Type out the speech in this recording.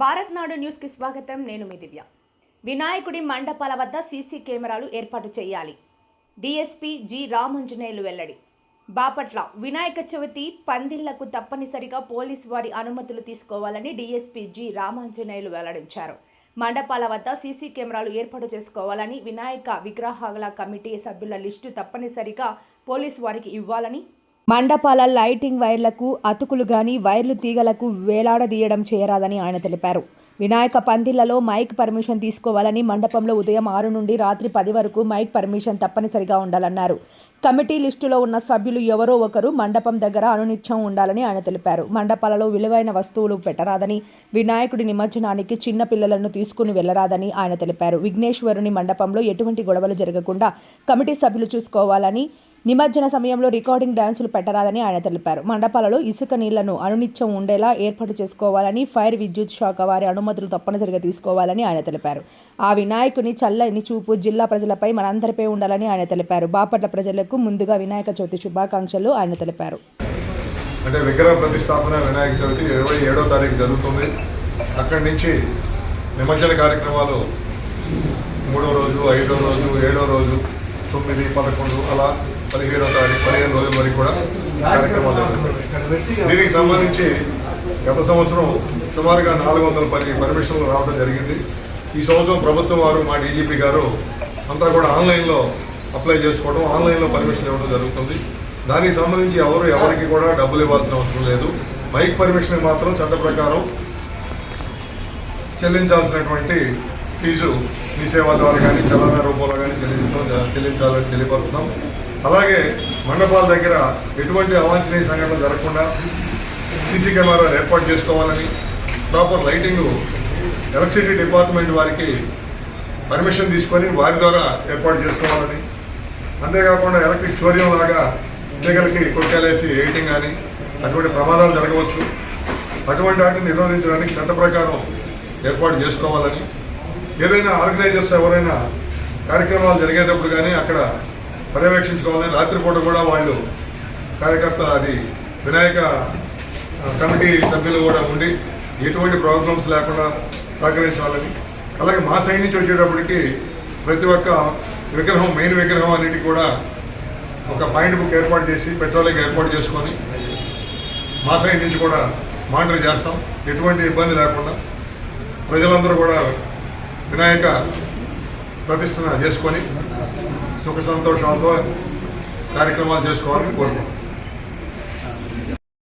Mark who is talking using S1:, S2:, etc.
S1: భారత్ నాడు న్యూస్కి స్వాగతం. నేను మీ దివ్య. వినాయకుడి మండపాల వద్ద సీసీ కెమెరాలు ఏర్పాటు చేయాలి. డిఎస్పీ జి రామంజనేయులు వెల్లడి. బాపట్ల వినాయక చవితి పందిళ్ళకు తప్పనిసరిగా పోలీసు వారి అనుమతులు తీసుకోవాలని డిఎస్పీ జి రామాంజనేయులు వెల్లడించారు. మండపాల వద్ద సీసీ కెమెరాలు ఏర్పాటు చేసుకోవాలని వినాయక విగ్రహాల కమిటీ సభ్యుల లిస్టు తప్పనిసరిగా పోలీసు వారికి ఇవ్వాలని మండపాల లైటింగ్ వైర్లకు అతుకులు గాని వైర్లు తీగలకు వేలాడదీయడం చేయరాదని ఆయన తెలిపారు. వినాయక పందిళ్ళలో మైక్ పర్మిషన్ తీసుకోవాలని మండపంలో ఉదయం ఆరు నుండి రాత్రి పది వరకు మైక్ పర్మిషన్ తప్పనిసరిగా ఉండాలన్నారు. కమిటీ లిస్టులో ఉన్న సభ్యులు ఎవరో ఒకరు మండపం దగ్గర అనునిత్యం ఉండాలని ఆయన తెలిపారు. మండపాలలో విలువైన వస్తువులు పెట్టరాదని వినాయకుడి నిమజ్జనానికి చిన్న పిల్లలను తీసుకుని వెళ్ళరాదని ఆయన తెలిపారు. విఘ్నేశ్వరుని మండపంలో ఎటువంటి గొడవలు జరగకుండా కమిటీ సభ్యులు చూసుకోవాలని నిమజ్జన సమయంలో రికార్డింగ్ డ్యాన్సులు పెట్టరాదని ఆయన తెలిపారు. మండపాలలో ఇసుక నీళ్ళను అనునిత్యం ఉండేలా ఏర్పాటు చేసుకోవాలని ఫైర్ విద్యుత్ శాఖ వారి అనుమతులు తప్పనిసరిగా తీసుకోవాలని ఆయన తెలిపారు. ఆ వినాయకుని చల్లని చూపు జిల్లా ప్రజలపై మనందరిపై ఉండాలని ఆయన తెలిపారు. బాపట్ల ప్రజలకు ముందుగా వినాయక చవితి శుభాకాంక్షలు ఆయన తెలిపారు.
S2: అంటే విగ్రహ ప్రతిష్టాపన వినాయక చవితి ఇరవై ఏడో తారీఖు జరుగుతుంది. అక్కడి నుంచి నిమజ్జన కార్యక్రమాలు మూడో రోజు ఐదో రోజు ఏడో రోజు తొమ్మిది పదకొండు అలా పదిహేనో తారీఖు పదిహేను రోజుల వరకు కూడా కార్యక్రమాలు జరుగుతాయి. దీనికి సంబంధించి గత సంవత్సరం సుమారుగా నాలుగు వందల పది పర్మిషన్లు రావడం జరిగింది. ఈ సంవత్సరం ప్రభుత్వం వారు మా డీజీపీ గారు అంతా కూడా ఆన్లైన్లో అప్లై చేసుకోవడం ఆన్లైన్లో పర్మిషన్ ఇవ్వడం జరుగుతుంది. దానికి సంబంధించి ఎవరు ఎవరికి కూడా డబ్బులు ఇవ్వాల్సిన అవసరం లేదు. మైక్ పర్మిషన్ మాత్రం చట్ట ప్రకారం చెల్లించాల్సినటువంటి ఫీజు మీ సేవ ద్వారా కానీ చలానా రూపంలో కానీ చెల్లించడం చెల్లించాలని తెలియపరుస్తున్నాం. అలాగే మండపాల దగ్గర ఎటువంటి అవాంఛనీయ సంఘటనలు జరగకుండా సీసీ కెమెరాలు ఏర్పాటు చేసుకోవాలని ప్రాపర్ లైటింగ్ ఎలక్ట్రిసిటీ డిపార్ట్మెంట్ వారికి పర్మిషన్ తీసుకొని వారి ద్వారా ఏర్పాటు చేసుకోవాలని అంతేకాకుండా ఎలక్ట్రిక్ చోర్యం లాగా తీగలకి కొట్టేలేసి ఎయిటింగ్ కానీ అటువంటి ప్రమాదాలు జరగవచ్చు. అటువంటి వాటిని నిరోధించడానికి చట్ట ప్రకారం ఏర్పాటు చేసుకోవాలని ఏదైనా ఆర్గనైజర్స్ ఎవరైనా కార్యక్రమాలు జరిగేటప్పుడు కానీ అక్కడ పర్యవేక్షించుకోవాలని రాత్రిపూట కూడా వాళ్ళు కార్యకర్తలు అది వినాయక కమిటీ సభ్యులు కూడా ఉండి ఎటువంటి ప్రాబ్లమ్స్ లేకుండా సహకరించాలని. అలాగే మా సైడ్ నుంచి వచ్చేటప్పటికి ప్రతి ఒక్క విగ్రహం మెయిన్ విగ్రహం అన్నిటి కూడా ఒక పాయింట్ బుక్ ఏర్పాటు చేసి పెట్రోలింగ్ ఏర్పాటు చేసుకొని మా సైడ్ నుంచి కూడా మానిటర్ చేస్తాం. ఎటువంటి ఇబ్బంది లేకుండా ప్రజలందరూ కూడా వినాయక ప్రతిష్టన చేసుకొని సుఖ సంతోషాలతో కార్యక్రమాలు చేసుకోవాలని కోరుకుంటున్నాం.